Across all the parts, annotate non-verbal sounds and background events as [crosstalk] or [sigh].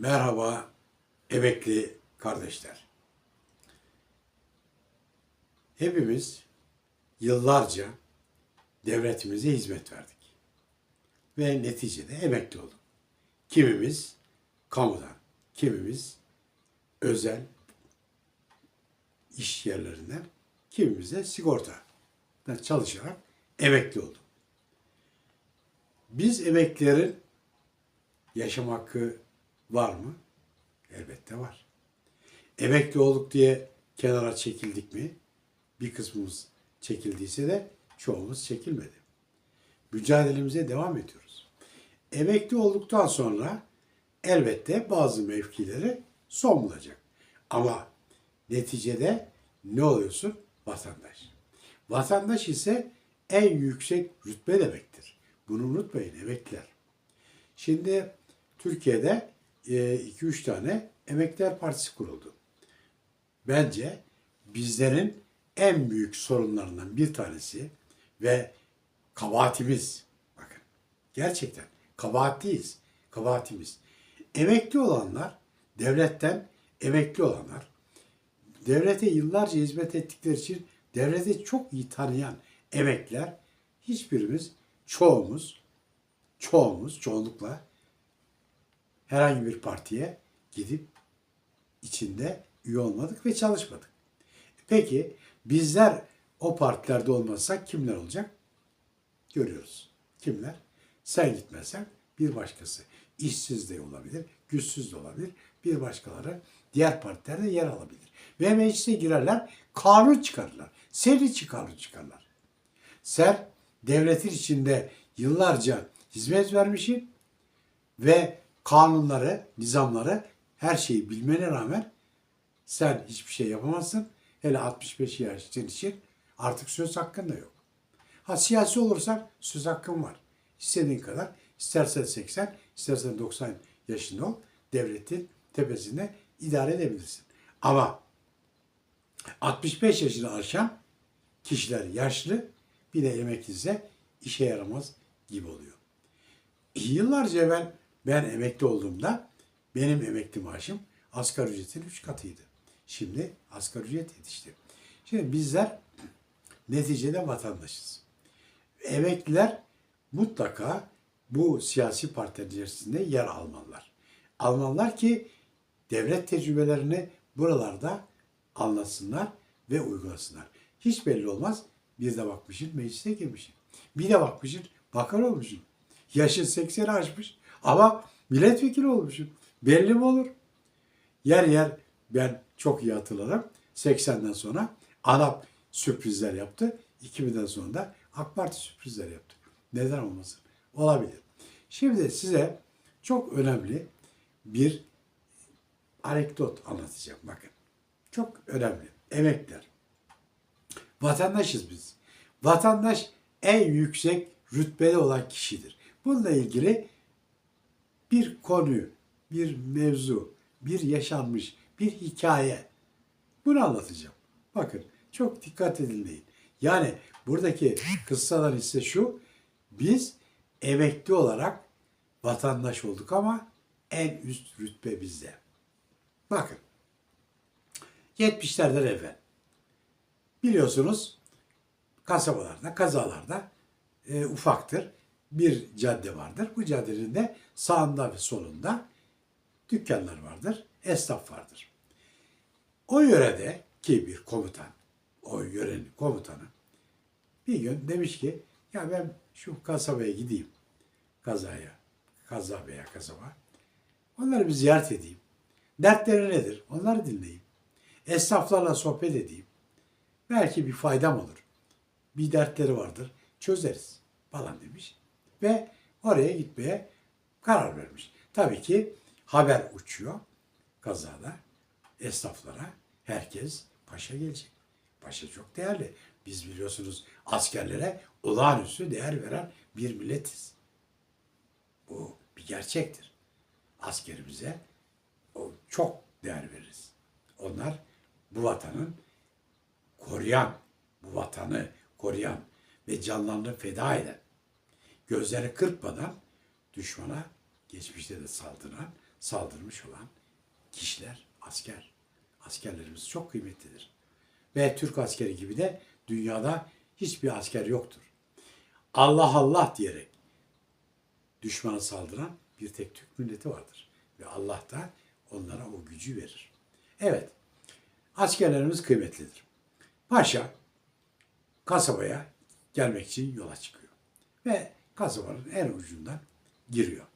Merhaba emekli kardeşler. Hepimiz yıllarca devletimize hizmet verdik. Ve neticede emekli olduk. Kimimiz kamudan, kimimiz özel iş yerlerinden, kimimiz de sigortada çalışarak emekli olduk. Biz emeklilerin yaşam hakkı var mı? Elbette var. Emekli olduk diye kenara çekildik mi? Bir kısmımız çekildiyse de çoğumuz çekilmedi. Mücadelemize devam ediyoruz. Emekli olduktan sonra elbette bazı mevkileri son bulacak. Ama neticede ne oluyorsun? Vatandaş. Vatandaş ise en yüksek rütbe demektir. Bunu unutmayın emekliler. Şimdi Türkiye'de 2-3 tane Emekliler Partisi kuruldu. Bence bizlerin en büyük sorunlarından bir tanesi ve kabahatimiz, bakın gerçekten kabahatliyiz, kabahatimiz. Emekli olanlar, devletten emekli olanlar, devlete yıllarca hizmet ettikleri için devleti çok iyi tanıyan emekliler, hiçbirimiz, çoğumuz, çoğumuz, çoğunlukla herhangi bir partiye gidip içinde üye olmadık ve çalışmadık. Peki bizler o partilerde olmazsak kimler olacak? Görüyoruz. Kimler? Sen gitmezsen bir başkası. İşsiz de olabilir, güçsüz de olabilir. Bir başkaları diğer partilerde yer alabilir. Ve meclise girerler, kanun çıkarırlar. Seri çıkarır çıkarlar. Sen devletin içinde yıllarca hizmet vermişsin ve kanunları, nizamları, her şeyi bilmene rağmen sen hiçbir şey yapamazsın. Hele 65 yaş için artık söz hakkın da yok. Ha siyasi olursan söz hakkın var. İstediğin kadar, istersen 80, istersen 90 yaşında ol, devletin tepesinde idare edebilirsin. Ama 65 yaşını aşan kişiler yaşlı, bir de emekliyse işe yaramaz gibi oluyor. Yıllarca ben ben emekli olduğumda benim emekli maaşım asgari ücretin 3 katıydı. Şimdi asgari ücret yetişti. Şimdi bizler neticede vatandaşız. Emekliler mutlaka bu siyasi partiler içerisinde yer almalılar. Almalılar ki devlet tecrübelerini buralarda anlatsınlar ve uygulasınlar. Hiç belli olmaz. Bir de bakmışsın meclise girmişsin. Bir de bakmışsın bakan olmuşsun. Yaşın 80'i aşmış ama milletvekili olmuşsun. Belli mi olur? Yer yer ben çok iyi hatırlarım. 80'den sonra ANAP sürprizler yaptı. 2000'den sonra da AK Parti sürprizler yaptı. Neden olmasın? Olabilir. Şimdi size çok önemli bir anekdot anlatacağım. Bakın. Çok önemli. Emekler. Vatandaşız biz. Vatandaş en yüksek rütbede olan kişidir. Bununla ilgili bir konu, bir mevzu, bir yaşanmış, bir hikaye. Bunu anlatacağım. Bakın çok dikkat edin Yani buradaki kıssalar ise şu. Biz emekli olarak vatandaş olduk ama en üst rütbe bizde. Bakın. 70'lerden evvel. Biliyorsunuz kasabalarda, kazalarda e, ufaktır. Bir cadde vardır. Bu caddenin de sağında ve solunda dükkanlar vardır, esnaf vardır. O yörede ki bir komutan, o yörenin komutanı bir gün demiş ki ya ben şu kasabaya gideyim. Kazaya, kaza veya kasaba. Onları bir ziyaret edeyim. Dertleri nedir? Onları dinleyeyim. Esnaflarla sohbet edeyim. Belki bir faydam olur. Bir dertleri vardır. Çözeriz falan demiş. Ve oraya gitmeye karar vermiş. Tabii ki haber uçuyor kazada. Esnaflara herkes paşa gelecek. Paşa çok değerli. Biz biliyorsunuz askerlere olağanüstü değer veren bir milletiz. Bu bir gerçektir. Askerimize o çok değer veririz. Onlar bu vatanın koruyan, bu vatanı koruyan ve canlarını feda eden, gözleri kırpmadan düşmana geçmişte de saldıran, saldırmış olan kişiler asker. Askerlerimiz çok kıymetlidir. Ve Türk askeri gibi de dünyada hiçbir asker yoktur. Allah Allah diyerek düşmana saldıran bir tek Türk milleti vardır. Ve Allah da onlara o gücü verir. Evet, askerlerimiz kıymetlidir. Paşa kasabaya gelmek için yola çıkıyor. Ve kasabanın en ucundan giriyor.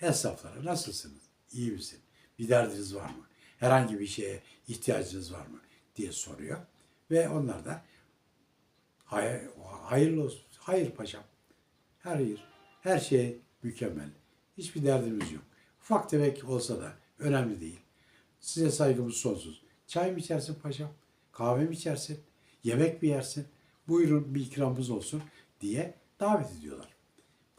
Esnaflara nasılsınız? İyi misin? Bir derdiniz var mı? Herhangi bir şeye ihtiyacınız var mı? diye soruyor. Ve onlar da hayır, hayırlı olsun. Hayır paşam. Hayır. Her şey mükemmel. Hiçbir derdimiz yok. Ufak tefek olsa da önemli değil. Size saygımız sonsuz. Çay mı içersin paşam? Kahve mi içersin? Yemek mi yersin? Buyurun bir ikramımız olsun diye davet ediyorlar.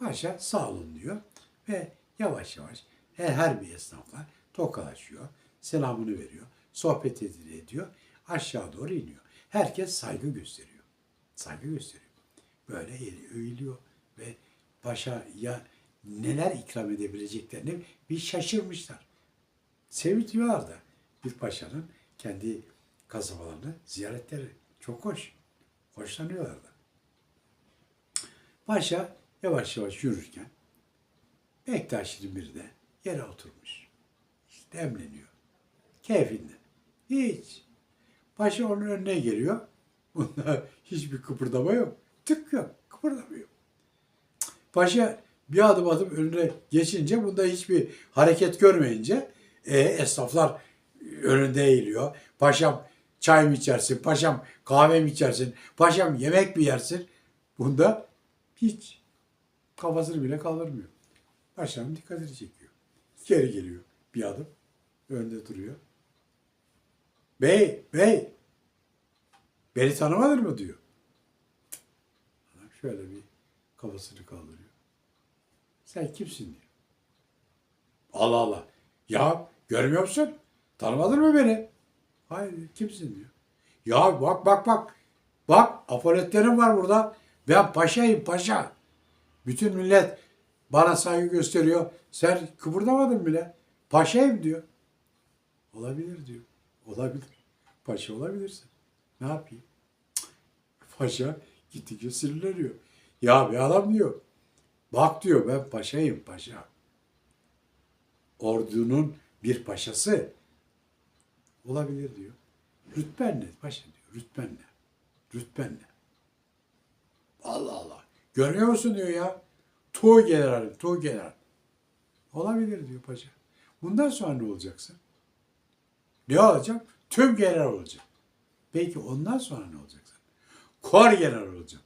Paşa sağ olun diyor ve yavaş yavaş her, bir esnafla tokalaşıyor, selamını veriyor, sohbet ediyor, aşağı doğru iniyor. Herkes saygı gösteriyor. Saygı gösteriyor. Böyle eğiliyor, ve paşaya neler ikram edebileceklerini bir şaşırmışlar. Seviniyorlar da bir paşanın kendi kasabalarını ziyaretleri. Çok hoş. Hoşlanıyorlar da. Paşa yavaş yavaş yürürken Bektaşi'nin biri de yere oturmuş. İşte demleniyor. Keyfinden. Hiç. Paşa onun önüne geliyor. [laughs] Bunda hiçbir kıpırdama yok. Tık yok. Kıpırdama yok. Paşa bir adım adım önüne geçince bunda hiçbir hareket görmeyince e, esnaflar önünde eğiliyor. Paşam çay mı içersin? Paşam kahve mi içersin? Paşam yemek mi yersin? Bunda hiç kafasını bile kaldırmıyor. Paşam dikkatini çekiyor. Geri geliyor bir adım. Önde duruyor. Bey, bey. Beni tanımadın mı diyor. Şöyle bir kafasını kaldırıyor. Sen kimsin diyor. Allah Allah. Ya görmüyor musun? Tanımadın mı beni? Hayır kimsin diyor. Ya bak bak bak. Bak apoletlerim var burada. Ben paşayım paşa. Bütün millet bana saygı gösteriyor. Sen kıpırdamadın bile. Paşayım diyor. Olabilir diyor. Olabilir. Paşa olabilirsin. Ne yapayım? Paşa gittikçe sinirleniyor. Ya bir adam diyor. Bak diyor ben paşayım paşa. Ordunun bir paşası olabilir diyor. Rütben ne paşa diyor. Rütben ne? Rütben ne? Allah Allah. Görmüyor musun diyor ya. Tuğ generalim, tuğ general. Olabilir diyor paşa. Bundan sonra ne olacaksın? Ne olacak? Tüm general olacak. Peki ondan sonra ne olacaksın? Kor general olacak.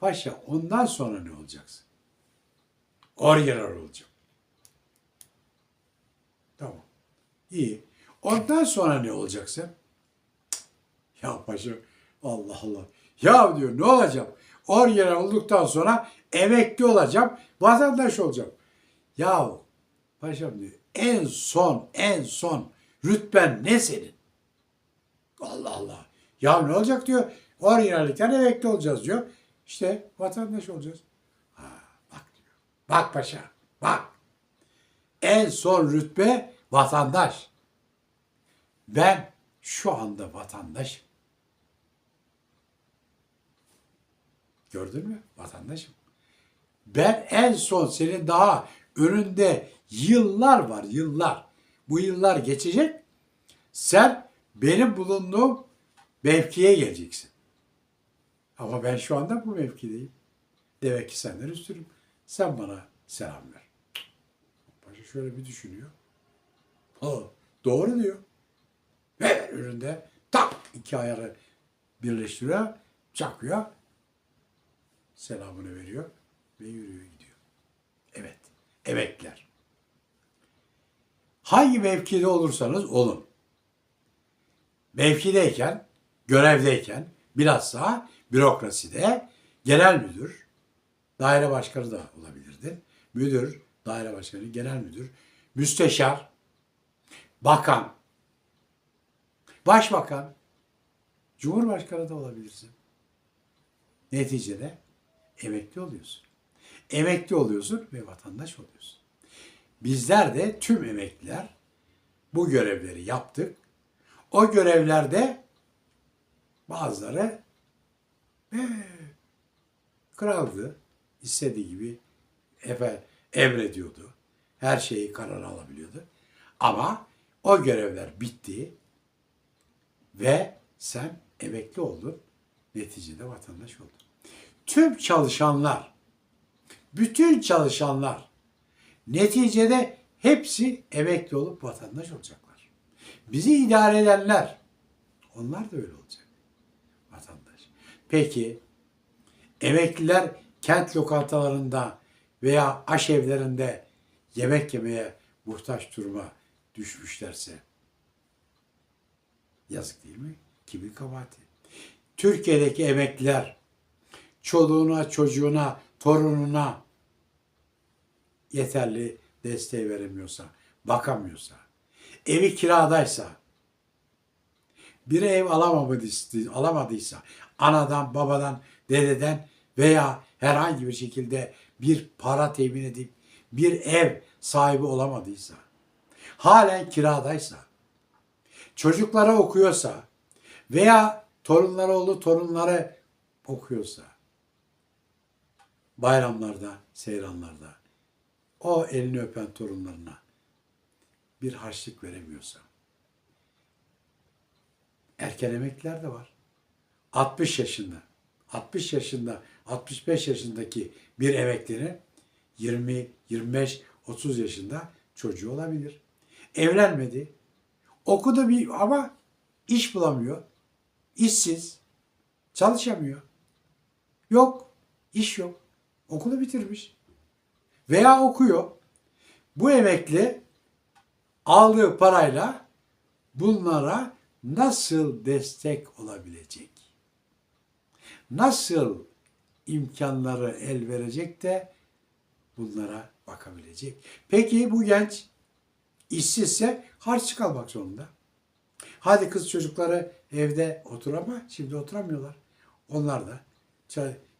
Paşa ondan sonra ne olacaksın? Kor general olacak. Tamam. İyi. Ondan sonra ne olacaksın? Ya paşa Allah Allah. Ya diyor ne olacağım? Orgeneral olduktan sonra emekli olacağım. Vatandaş olacağım. Ya paşam diyor en son en son rütben ne senin? Allah Allah. Ya ne olacak diyor. Orgenerallikten emekli olacağız diyor. İşte vatandaş olacağız. Ha, bak diyor. Bak paşa. Bak. En son rütbe vatandaş. Ben şu anda vatandaşım. Gördün mü vatandaşım? Ben en son senin daha önünde yıllar var yıllar. Bu yıllar geçecek. Sen benim bulunduğum mevkiye geleceksin. Ama ben şu anda bu mevkideyim. Demek ki senden üstünüm. Sen bana selam ver. Paşa şöyle bir düşünüyor. Ha, doğru diyor. Ve önünde tak iki ayarı birleştiriyor, çakıyor, selamını veriyor ve yürüyor gidiyor. Evet, emekler. Hangi mevkide olursanız olun. Mevkideyken, görevdeyken, bilhassa bürokraside genel müdür, daire başkanı da olabilirdin. Müdür, daire başkanı, genel müdür, müsteşar, bakan, başbakan, cumhurbaşkanı da olabilirsin. Neticede emekli oluyorsun. Emekli oluyorsun ve vatandaş oluyorsun. bizler de tüm emekliler bu görevleri yaptık. O görevlerde bazıları "Ee, kraldı. istediği gibi efe, emrediyordu. Her şeyi karar alabiliyordu. Ama o görevler bitti ve sen emekli oldun. Neticede vatandaş oldun. Tüm çalışanlar, bütün çalışanlar neticede hepsi emekli olup vatandaş olacaklar. Bizi idare edenler, onlar da öyle olacak. Vatandaş. Peki emekliler kent lokantalarında veya aşevlerinde yemek yemeye muhtaç duruma düşmüşlerse yazık değil mi? Kimin kabahati? Türkiye'deki emekliler çoluğuna, çocuğuna, torununa yeterli desteği veremiyorsa, bakamıyorsa, evi kiradaysa, bir ev alamadıysa, anadan, babadan, dededen veya herhangi bir şekilde bir para temin edip bir ev sahibi olamadıysa, halen kiradaysa, çocuklara okuyorsa veya torunları oğlu torunları okuyorsa, bayramlarda, seyranlarda o elini öpen torunlarına bir harçlık veremiyorsa, erken emekliler de var. 60 yaşında, 60 yaşında, 65 yaşındaki bir emeklinin 20, 25, 30 yaşında çocuğu olabilir. Evlenmedi. Okudu bir ama iş bulamıyor. İşsiz. Çalışamıyor. Yok. iş yok. Okulu bitirmiş. Veya okuyor. Bu emekli aldığı parayla bunlara nasıl destek olabilecek? Nasıl imkanları el verecek de bunlara bakabilecek? Peki bu genç işsizse harçlık almak zorunda. Hadi kız çocukları evde otur ama şimdi oturamıyorlar. Onlar da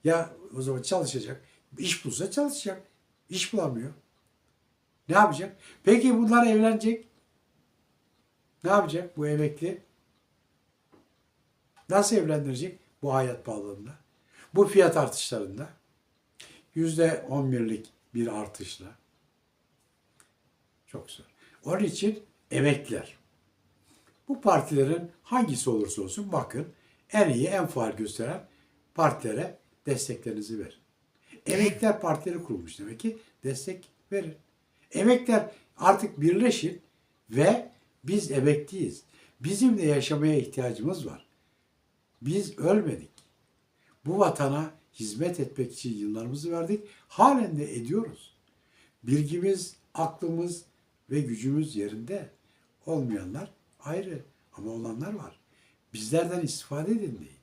ya o zaman çalışacak. İş bulsa çalışacak. İş bulamıyor. Ne yapacak? Peki bunlar evlenecek. Ne yapacak bu emekli? Nasıl evlendirecek bu hayat pahalılığında? Bu fiyat artışlarında? Yüzde on birlik bir artışla. Çok zor. Onun için emekliler. Bu partilerin hangisi olursa olsun bakın en iyi en faal gösteren partilere desteklerinizi verin. Emekliler partileri kurulmuş demek ki destek verin. Emekliler artık birleşin ve biz emekliyiz. Bizim de yaşamaya ihtiyacımız var. Biz ölmedik. Bu vatana hizmet etmek için yıllarımızı verdik. Halen de ediyoruz. Bilgimiz, aklımız ve gücümüz yerinde. Olmayanlar ayrı ama olanlar var. Bizlerden istifade edin deyin.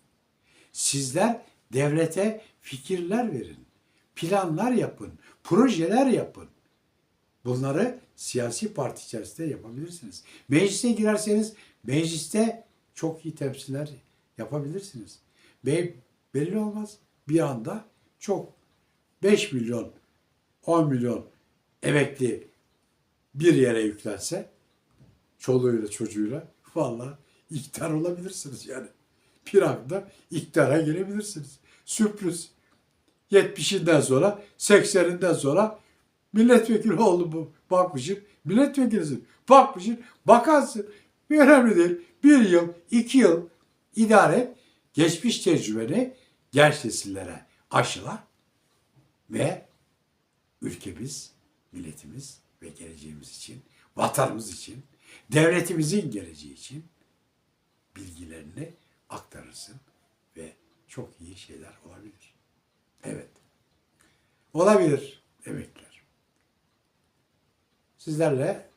Sizler devlete fikirler verin. Planlar yapın. Projeler yapın. Bunları siyasi parti içerisinde yapabilirsiniz. Meclise girerseniz mecliste çok iyi temsiller yapabilirsiniz. Ve belli olmaz. Bir anda çok 5 milyon, 10 milyon emekli bir yere yüklense çoluğuyla çocuğuyla vallahi iktidar olabilirsiniz yani. Bir anda iktidara gelebilirsiniz. Sürpriz. 70'inden sonra 80'inden sonra milletvekili oldu bu. Bakmışsın milletvekilisin. Bakmışsın bakansın. Önemli değil. Bir yıl, iki yıl idare. Geçmiş tecrübeni genç nesillere aşıla ve ülkemiz, milletimiz ve geleceğimiz için, vatanımız için, devletimizin geleceği için bilgilerini aktarırsın ve çok iyi şeyler olabilir. Evet. Olabilir emekliler. Sizlerle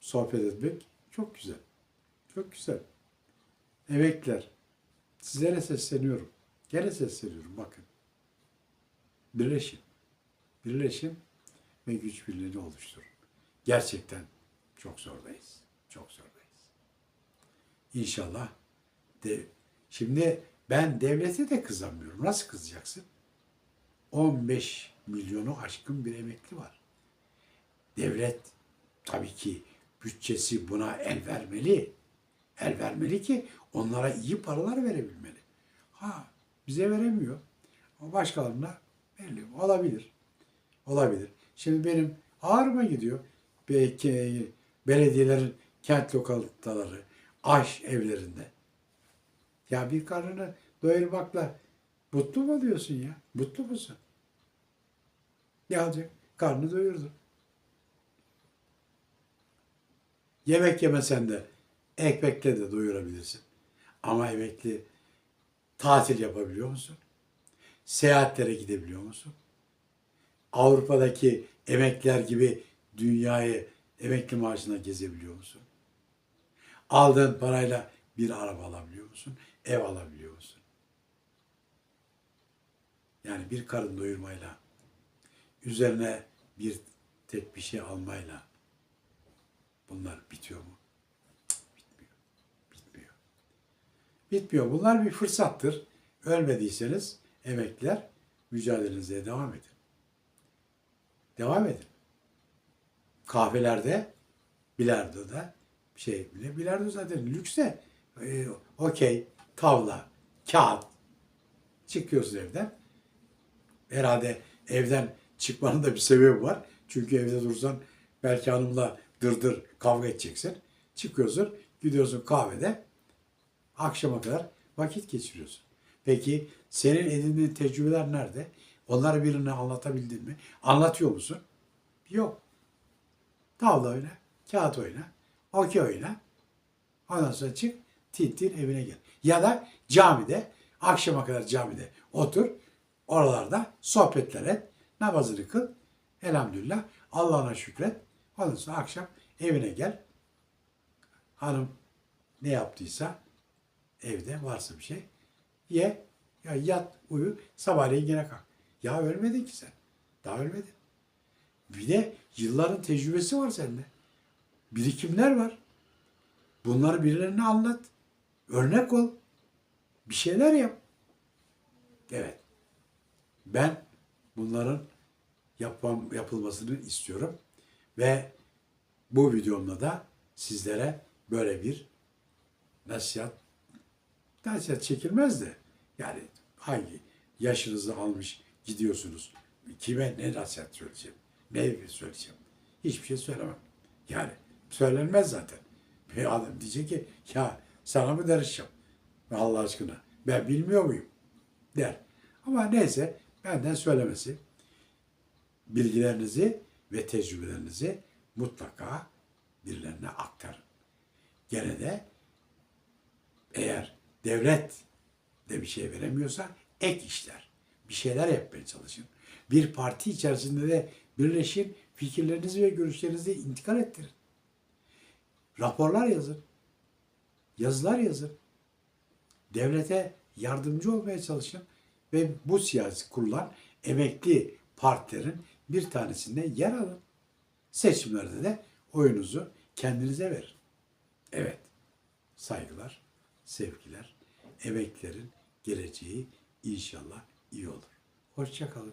sohbet etmek çok güzel. Çok güzel. Emekliler. Sizlere sesleniyorum. Gene sesleniyorum bakın. Birleşin. Birleşin ve güç birliğini oluşturun. Gerçekten çok zordayız. Çok zordayız. İnşallah de, şimdi ben devlete de kızamıyorum. Nasıl kızacaksın? 15 milyonu aşkın bir emekli var. devlet tabii ki bütçesi buna el vermeli. El vermeli ki onlara iyi paralar verebilmeli. Ha bize veremiyor. Ama başkalarına belli. Olabilir. Olabilir. Şimdi benim ağrıma gidiyor. Belki belediyelerin kent lokantaları, aş evlerinde. Ya bir karnını doyurmakla mutlu mu diyorsun ya? Mutlu musun? Ne olacak? Karnı doyurdu. Yemek yemesen de ekmekle de doyurabilirsin. Ama emekli tatil yapabiliyor musun? Seyahatlere gidebiliyor musun? Avrupa'daki emekliler gibi dünyayı emekli maaşına gezebiliyor musun? Aldığın parayla bir araba alabiliyor musun? Ev alabiliyor musun? Yani bir karın doyurmayla, üzerine bir tek bir şey almayla bunlar bitiyor mu? Bitmiyor. Bitmiyor. Bitmiyor. Bunlar bir fırsattır. Ölmediyseniz emekliler mücadelenize devam edin. Devam edin. Kahvelerde, bilardoda şey bile bilardo zaten lüks de e, okey, tavla, kağıt çıkıyorsun evden. Herhalde evden çıkmanın da bir sebebi var. Çünkü evde dursan belki hanımla dırdır kavga edeceksin. Çıkıyorsun, gidiyorsun kahvede. Akşama kadar vakit geçiriyorsun. Peki senin edindiğin tecrübeler nerede? Onları birine anlatabildin mi? Anlatıyor musun? Yok. Tavla oyna, kağıt oyna, okey oyna. Ondan sonra çık, tit evine gel. Ya da camide, akşama kadar camide otur. Oralarda sohbetler et, namazını kıl. Elhamdülillah Allah'ına şükret. Ondan sonra akşam evine gel. Hanım ne yaptıysa evde varsa bir şey ye, ya yat, uyu, sabahleyin yine kalk. Ya ölmedin ki sen. Daha ölmedin. Bir de yılların tecrübesi var sende. Birikimler var. Bunları birilerine anlat. Örnek ol. Bir şeyler yap. Evet. Ben bunların yapmam, yapılmasını istiyorum. Ve bu videomda da sizlere böyle bir nasihat nasihat çekilmez de yani hangi yaşınızı almış gidiyorsunuz. Kime ne nasihat söyleyeceğim? Ne söyleyeceğim? Hiçbir şey söylemem. Yani söylenmez zaten. Bir adam diyecek ki ya sana mı danışacağım? Allah aşkına ben bilmiyor muyum? Der. Ama neyse benden söylemesi. Bilgilerinizi ve tecrübelerinizi mutlaka birilerine aktarın. Gene de eğer devlet de bir şey veremiyorsa ek işler, bir şeyler yapmaya çalışın. Bir parti içerisinde de birleşin, fikirlerinizi ve görüşlerinizi intikal ettirin. Raporlar yazın, yazılar yazın. Devlete yardımcı olmaya çalışın ve bu siyasi kurulan emekli partilerin bir tanesinde yer alın. Seçimlerde de oyunuzu kendinize verin. Evet, saygılar, sevgiler, emeklerin geleceği inşallah iyi olur. Hoşçakalın.